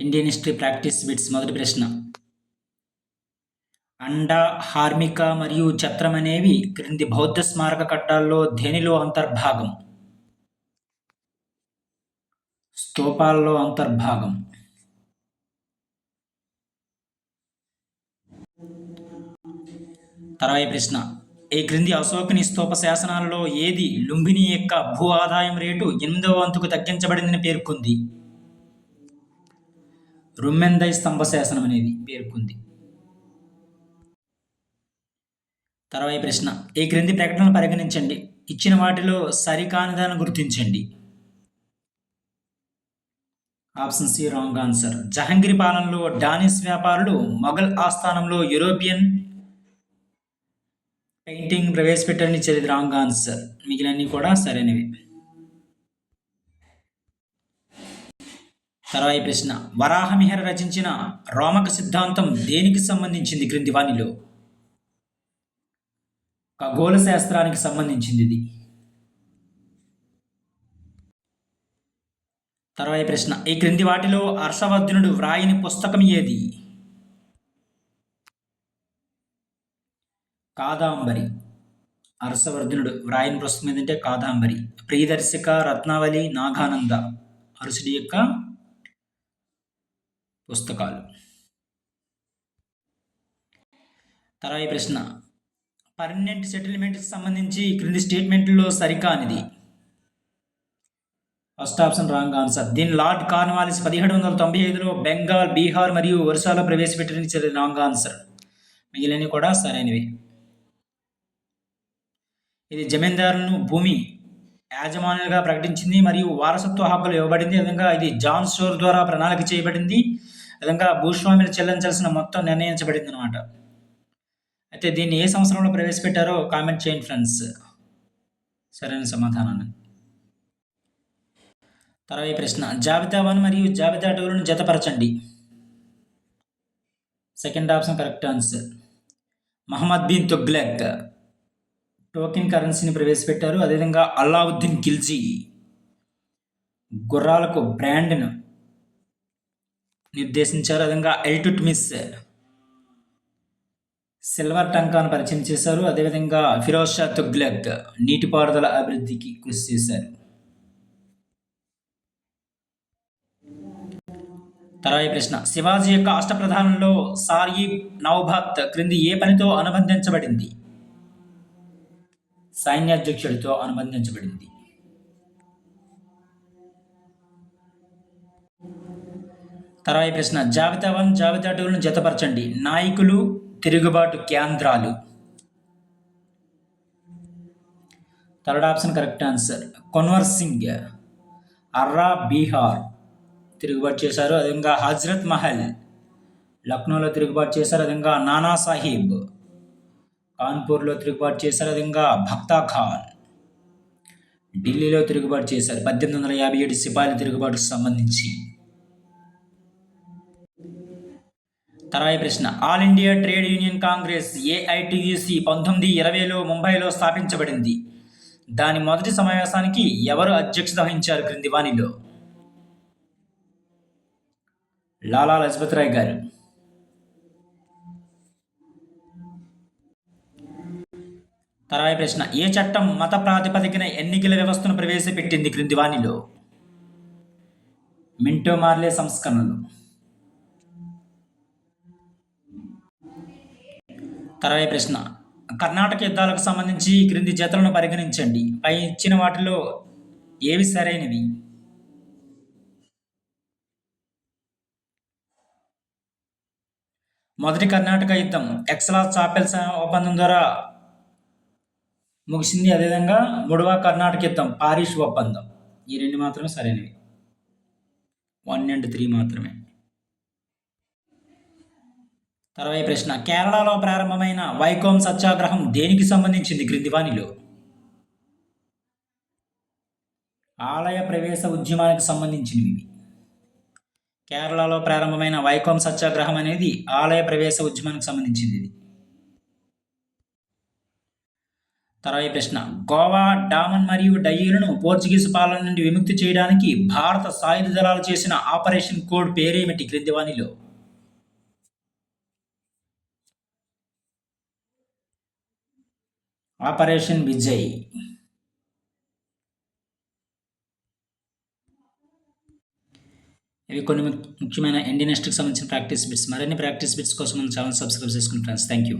Indian history practice bits మొదటి ప్రశ్న. అండ హార్మిక మరియు ఛత్రం అనేవి క్రింది బౌద్ధ స్మారక కట్టాల్లో దేనిలో అంతర్భాగం? స్తూపాల్లో అంతర్భాగం. తర్వాయి ప్రశ్న. ఈ క్రింది అశోకుని స్తూప శాసనాలలో ఏది లుంబిని యొక్క భూ ఆదాయం రేటు ఎనిమిదవ వంతుకు తగ్గించబడిందని పేర్కొంది? రుమ్మెందై స్తంభ శాసనం అనేది పేర్కొంది. తర్వాయి ప్రశ్న. ఈ క్రింది ప్రకటనలు పరిగణించండి. ఇచ్చిన వాటిలో సరికానిదాన్ని గుర్తించండి. Option C wrong answer. Jahangir పాలనలో డానిస్ వ్యాపారులు మొఘల్ ఆస్థానంలో యూరోపియన్ పెయింటింగ్ ప్రవేశపెట్టారని ఇచ్చేది రాంగ్ ఆన్సర్. మిగిలినన్నీ కూడా సరైనవి. తర్వాయి ప్రశ్న వరాహమిహర రచించిన రోమక సిద్ధాంతం దేనికి సంబంధించింది క్రింది వాణిలో ఖగోళ శాస్త్రానికి సంబంధించింది ఇది తర్వాయి ప్రశ్న ఈ క్రింది వాటిలో హర్షవర్ధనుడు వ్రాయని పుస్తకం ఏది? కాదాంబరి. హర్షవర్ధనుడు వ్రాయని పుస్తకం ఏంటంటే కాదాంబరి. ప్రియదర్శిక రత్నావళి నాగానంద. అరుసుడి యొక్క పుస్తకాలు. తర్వాత ప్రశ్న. పర్మనెంట్ సెటిల్మెంట్కి సంబంధించి క్రింది స్టేట్మెంట్లో సరికానిది. First option wrong answer. దీని లార్డ్ కార్న్వాలిస్ పదిహేడు వందల తొంభై ఐదులో బెంగాల్ బీహార్ మరియు ఒరిస్సాలో ప్రవేశపెట్టిన రాంగ్ ఆన్సర్. మిగిలినవి కూడా సరైనవి. ఇది జమీందారులను భూమి యాజమాన్యులుగా ప్రకటించింది మరియు వారసత్వ హక్కులు ఇవ్వబడింది. విధంగా ఇది జాన్ స్టోర్ ద్వారా ప్రణాళిక చేయబడింది. విధంగా భూస్వాములు చెల్లించాల్సిన మొత్తం నిర్ణయించబడింది అనమాట అయితే దీన్ని ఏ సంవత్సరంలో ప్రవేశపెట్టారో కామెంట్ చేయండి ఫ్రెండ్స్. సరైన సమాధానాన్ని. తర్వాత ప్రశ్న జాబితా వన్ మరియు జాబితా టూలను జతపరచండి. Second option correct answer. Muhammad bin Tughlaq token కరెన్సీని ప్రవేశపెట్టారు. అదేవిధంగా అల్లావుద్దీన్ ఖిల్జీ గుర్రాలకు బ్రాండ్ను నిర్దేశించారు. అదేవిధంగా ఎల్టుట్ మిస్ సిల్వర్ టంకాను పరిచయం చేశారు. అదేవిధంగా ఫిరోజ్ షా తుగ్లక్ నీటిపారుదల అభివృద్ధికి కృషి చేశారు. తరాయి ప్రశ్న. శివాజీ యొక్క అష్టప్రధానంలో సారీ నవభాత్ క్రింది ఏ పనితో అనుబంధించబడింది? సైన్యాధ్యక్షుడితో అనుబంధించబడింది. తర్వాత ప్రశ్న జాబితా వన్ జాబితా టూలను జతపరచండి. నాయకులు తిరుగుబాటు కేంద్రాలు. Third option correct answer. Kunwar Singh Arrah Bihar. తిరుగుబాటు చేశారు అదేవిధంగా హజ్రత్ మహల్. లక్నోలో తిరుగుబాటు చేశారు అదేవిధంగా నానా సాహిబ్. కాన్పూర్లో తిరుగుబాటు చేశారు అదేవిధంగా భక్తా ఖాన్. ఢిల్లీలో తిరుగుబాటు చేశారు పద్దెనిమిది వందల యాభై ఏడు సిపాయిల తిరుగుబాటుకు సంబంధించి. తర్వాయి ప్రశ్న. All India trade union congress AITUC పంతొమ్మిది ఇరవైలో ముంబైలో స్థాపించబడింది. దాని మొదటి సమావేశానికి ఎవరు అధ్యక్షత వహించారు క్రింది వాణిలో లాలా లజపత్ రాయ్ గారు. తర్వాయి ప్రశ్న. ఏ చట్టం మత ప్రాతిపదికన ఎన్నికల వ్యవస్థను ప్రవేశపెట్టింది క్రింది వాణిలో మింటో మార్లే సంస్కరణలు. తర్వాయి ప్రశ్న. కర్ణాటక యుద్ధాలకు సంబంధించి క్రింది జతలను పరిగణించండి. పై ఇచ్చిన వాటిలో ఏవి సరైనవి? మొదటి కర్ణాటక యుద్ధం. ఎక్సలా చాపెల్స్ ఒప్పందం ద్వారా ముగిసింది. అదేవిధంగా మూడవ కర్ణాటక యుద్ధం పారిష్ ఒప్పందం. ఈ రెండు మాత్రమే సరైనవి. వన్ అండ్ త్రీ మాత్రమే. తర్వాత ప్రశ్న కేరళలో ప్రారంభమైన వైకోమ్ సత్యాగ్రహం దేనికి సంబంధించింది క్రిందివాణిలో? ఆలయ ప్రవేశ ఉద్యమానికి సంబంధించినవి. కేరళలో ప్రారంభమైన వైకోమ్ సత్యాగ్రహం అనేది ఆలయ ప్రవేశ ఉద్యమానికి సంబంధించింది ఇది తర్వాత ప్రశ్న గోవా డామన్ మరియు డయ్యూలను పోర్చుగీస్ పాలన నుండి విముక్తి చేయడానికి భారత సాయుధ దళాలు చేసిన ఆపరేషన్ కోడ్ పేరేమిటి క్రింది ఆపరేషన్ విజయ్. ఇవి కొన్ని ముఖ్యమైన ఇండియన్ హిస్టరీకి సంబంధించిన ప్రాక్టీస్ బిట్స్. మరిన్ని ప్రాక్టీస్ బిట్స్ కోసం మన ఛానల్ సబ్స్క్రైబ్ చేసుకుని ఫ్రెండ్స్ థ్యాంక్ యూ